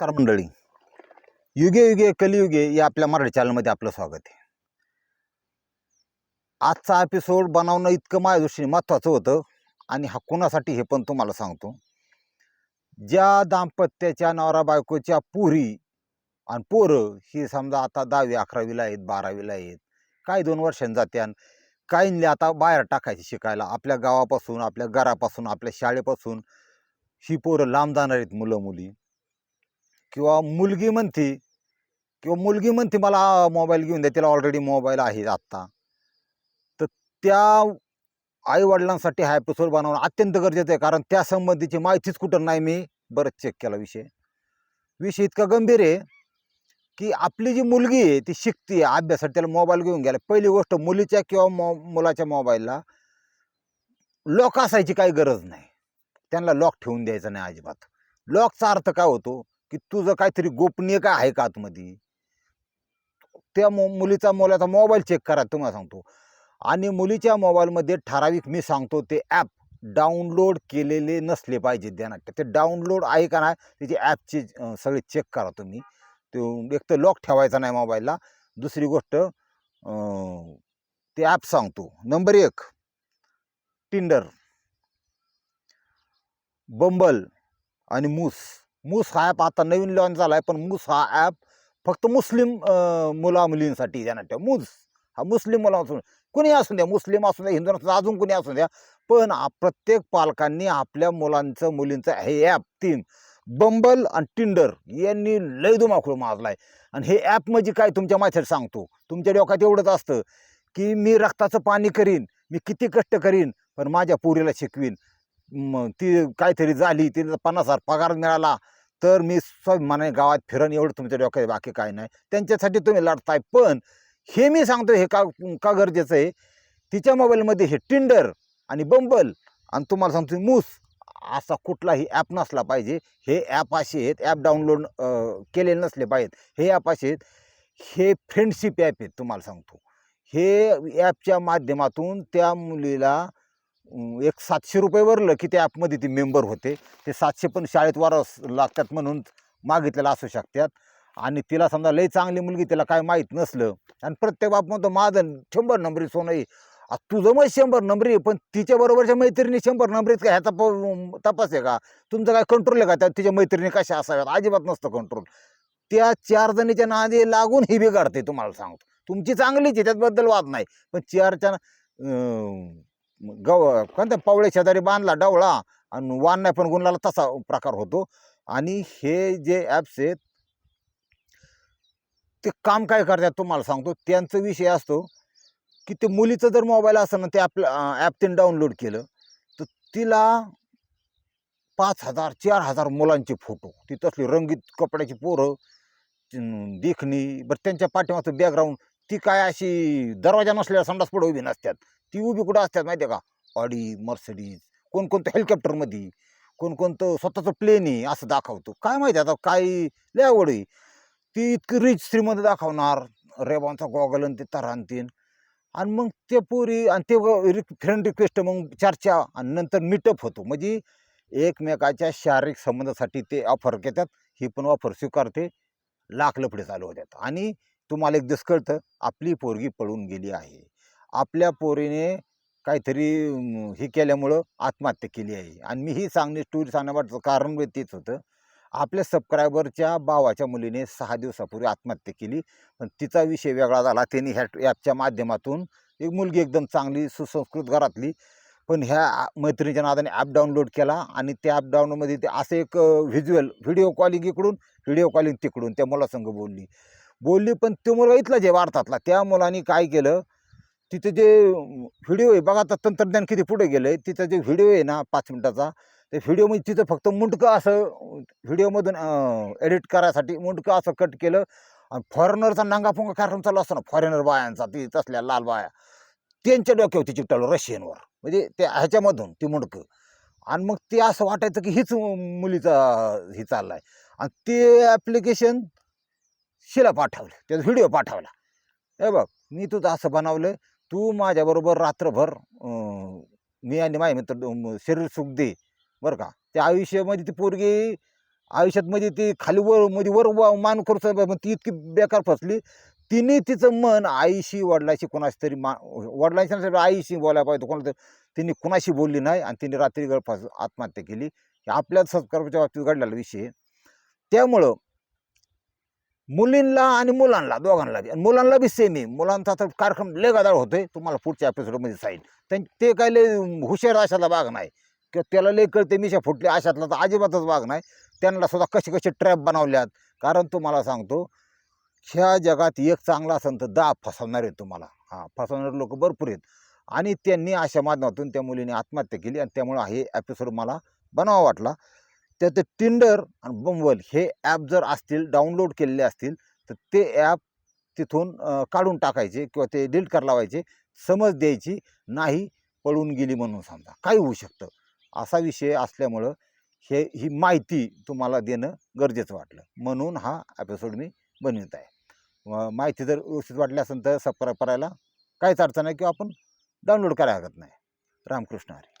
नमस्कार मंडळी. युगे युगे कलियुगे या आपल्या मराठी चॅनलमध्ये आपलं स्वागत आहे. आजचा एपिसोड बनवणं इतकं माझ्या दृष्टीने महत्त्वाचं होतं आणि हा कोणासाठी हे पण तुम्हाला सांगतो. ज्या दाम्पत्याच्या नवरा बायकोच्या पुरी आणि पोरं ही समजा आता दहावी अकरावीला आहेत बारावीला आहेत काही दोन वर्षांनी जात्यान काहींनी आता बाहेर टाकायचे शिकायला. आपल्या गावापासून आपल्या घरापासून आपल्या शाळेपासून ही पोरं लांब जाणार आहेत मुलं मुली किंवा मुलगी म्हणते किंवा मुलगी म्हणते मला मोबाईल घेऊन द्या तिला ऑलरेडी मोबाईल आहे आत्ता. तर त्या आईवडिलांसाठी हा एपिसोड बनवणं अत्यंत गरजेचं आहे कारण त्या संबंधीची माहितीच कुठं नाही मी बरंच चेक केला विषय. विषय इतका गंभीर आहे की आपली जी मुलगी आहे ती शिकते अभ्यासासाठी त्याला मोबाईल घेऊन गेला पहिली गोष्ट मुलीच्या किंवा मो मुलाच्या मोबाईलला लॉक असायची काही गरज नाही. त्यांना लॉक ठेवून द्यायचं नाही अजिबात. लॉकचा अर्थ काय होतो? की तुझं काहीतरी गोपनीय काय आहे का आतमध्ये? त्या मो मुलीचा मुलाचा मोबाईल चेक करा तुम्हाला सांगतो. आणि मुलीच्या मोबाईलमध्ये ठराविक मी सांगतो ते ॲप डाउनलोड केलेले नसले पाहिजे ध्यानात. ते डाउनलोड आहे का नाही त्याची ॲपचे सगळे चेक करा तुम्ही. तो एक तर लॉक ठेवायचा नाही मोबाईलला दुसरी गोष्ट ते ॲप सांगतो. नंबर एक टिंडर बंबल आणि मूस मूस हा ॲप आता नवीन लॉन्च झाला आहे पण मूस हा ॲप फक्त मुस्लिम मुला मुलींसाठी ध्यानात ठेवा. मूस हा मुस्लिम मुला कुणी असू द्या मुस्लिम असू द्या हिंदू असू अजून कुणी असू द्या पण प्रत्येक पालकांनी आपल्या मुलांचं मुलींचं हे ॲप तीन बंबल आणि टिंडर यांनी लय दुमाखोळ माजला आहे आणि हे ॲप म्हणजे काय तुमच्या माझ्यासाठी सांगतो. तुमच्या डोक्यात एवढंच असतं की मी रक्ताचं पाणी करीन मी किती कष्ट करीन पण माझ्या पोरीला शिकवीन. मग ती काहीतरी झाली तिला पन्नास हजार पगार मिळाला तर मी स्वाभिमानाने गावात फिरन एवढं तुमच्या डोक्यात बाकी काय नाही. त्यांच्यासाठी तुम्ही लढताय पण हे मी सांगतो हे का का गरजेचं आहे? तिच्या मोबाईलमध्ये हे टिंडर आणि बंबल आणि तुम्हाला सांगतो मूस असा कुठलाही ॲप नसला पाहिजे. हे ॲप असे आहेत ॲप डाउनलोड केलेले नसले पाहिजेत. हे ॲप असे आहेत हे फ्रेंडशिप ॲप आहेत तुम्हाला सांगतो. हे ॲपच्या माध्यमातून त्या मुलीला एक सातशे रुपये भरलं की त्या ॲपमध्ये ती मेंबर होते. ते सातशे पण शाळेत वारस लागतात म्हणून मागितलेलं असू शकतात. आणि तिला समजा लई चांगली मुलगी तिला काय माहीत नसलं. आणि प्रत्येक बाप म्हणतो माझं शंभर नंबरी सोनं आहे. तुझं मग शंभर नंबरी आहे पण तिच्या बरोबरच्या मैत्रिणी शंभर नंबरीत का? ह्याचा प- तपास आहे का? तुमचं काय कंट्रोल आहे का? त्या तिच्या मैत्रिणी कशा असाव्यात? अजिबात नसतं कंट्रोल त्या चार जणीच्या नादी लागून ही बिघडते तुम्हाला सांगतो. तुमची चांगलीच आहे त्याच्याबद्दल वाद नाही. पण चारच्या गव कोणत्या पावळे शेजारी बांधला डवळा आणि वान नाही पण गुणला तसा प्रकार होतो. आणि हे जे ॲप्स आहेत ते काम काय करतात तुम्हाला सांगतो. त्यांचा विषय असतो की ते मुलीचं जर मोबाईल असेल ना ते आपलं ॲप त्यांनी डाउनलोड केलं तर तिला पाच हजार चार हजार मुलांचे फोटो ती तसली रंगीत कपड्याची पोरं दिखणी देखणी बरं त्यांच्या पाठीमागचं बॅकग्राऊंड ती काय अशी दरवाजा नसलेल्या संडास पुढे उभी नसतात. ती उभी कुठं असतात माहिती आहे का? ऑडी मर्सडीज कोणकोणतं हेलिकॉप्टरमध्ये कोणकोणतं स्वतःचं प्लेन आहे असं दाखवतो. काय माहिती आता काय लय आवड आहे. ती इतकी रिच श्रीमंत दाखवणार. रेबांचा गॉगल आणि ते तरांतीन. आणि मग ते पोरी आणि ते फ्रेंड रिक्वेस्ट मग चर्चा आणि नंतर मिटअप होतो. म्हणजे एकमेकाच्या शारीरिक संबंधासाठी ते ऑफर घेतात. ही पण ऑफर स्वीकारते. लाख लफडे चालू होतात. आणि तुम्हाला एक दिवस कळतं आपली पोरगी पळून गेली आहे. आपल्या पोरीने काहीतरी हे केल्यामुळं आत्महत्या केली आहे. आणि मी ही सांगणे स्टोरी सांगण्याचं कारण म्हणजे तेच होतं. आपल्या सबस्क्रायबरच्या भावाच्या मुलीने सहा दिवसापूर्वी आत्महत्या केली. पण तिचा विषय वेगळा झाला. त्यांनी ह्या ॲपच्या माध्यमातून एक मुलगी एकदम चांगली सुसंस्कृत घरातली. पण ह्या मैत्रिणीच्या नादाने ॲप डाउनलोड केला आणि त्या ॲप डाउनलोडमध्ये ते असं एक व्हिज्युअल व्हिडिओ कॉलिंग इकडून व्हिडिओ कॉलिंग तिकडून त्या मुलासंग बोलली. बोलली पण तो मुलगा इथला जे भारतातला. त्या मुलाने काय केलं तिथे जे व्हिडिओ आहे बघा आता तंत्रज्ञान किती पुढे गेलं आहे तिथं जे व्हिडिओ आहे ना पाच मिनटाचा ते व्हिडिओ म्हणजे तिथं फक्त मुंडकं असं व्हिडिओमधून एडिट करायसाठी मुंडकं असं कट केलं. आणि फॉरेनरचा नांगापुंगा कार्यक्रम चालू असतो ना फॉरेनर बायांचा ती तसल्या लाल बाया त्यांच्या डोक्यावरती चिकटवलं रशियनवर म्हणजे ते ह्याच्यामधून ती मुंडकं. आणि मग ते असं वाटायचं की हीच मुलीचा ही आहे आणि ते ॲप्लिकेशन शिला पाठवलं त्याचा व्हिडिओ पाठवला. हे बघ मी तुझं असं बनवलं तू माझ्याबरोबर रात्रभर मी आणि माझे मित्र शरीर सुख दे बरं का त्या आयुष्यामध्ये ती पोरगी आयुष्यात म्हणजे ती खाली वर म्हणजे वर वा- मान करू मग ती इतकी बेकार फसली तिने तिचं मन आईशी वडिलाशी कोणाशी तरी मा वडिलांशी नसेल आईशी बोलायला पाहिजे कोणाला तिने कुणाशी बोलली नाही आणि तिने रात्री गळफास आत्महत्या केली हे आपल्याच सबस्क्राईबच्या बाबतीत घडलेला विषय आहे. त्यामुळं मुलींना आणि मुलांना दोघांना आणि मुलांना बी सेम आहे. मुलांचा तर कार्यक्रम लय गदाळ होतोय. तुम्हाला पुढच्या एपिसोडमध्ये सांगेल त्यां ते काय लय हुशार अशातला भाग नाही. किंवा त्याला लय कळते मिशा फुटली अशातला तर अजिबातच भाग नाही. त्यांना सुद्धा कसे कसे ट्रॅप बनवल्यात. कारण तुम्हाला सांगतो ह्या जगात एक चांगला असेल तर दहा फसवणार आहे तुम्हाला. हां फसवणारे लोक भरपूर आहेत. आणि त्यांनी अशा माध्यमातून त्या मुलीने आत्महत्या केली आणि त्यामुळं हे एपिसोड मला बनावा वाटला. त्यात टिंडर आणि बंबल हे ॲप जर असतील डाउनलोड केलेले असतील तर ते ॲप तिथून काढून टाकायचे किंवा ते डिलीट कर लावायचे समज द्यायची नाही पळून गेली म्हणून समजा. काही होऊ शकतं. असा विषय असल्यामुळं हे ही माहिती तुम्हाला देणं गरजेचं वाटलं. म्हणून हा एपिसोड मी बनवित आहे. व माहिती जर व्यवस्थित वाटली असेल तर सबस्क्राईब करायला काहीच अडचण नाही किंवा आपण डाउनलोड करायला हरकत नाही. रामकृष्ण हरी.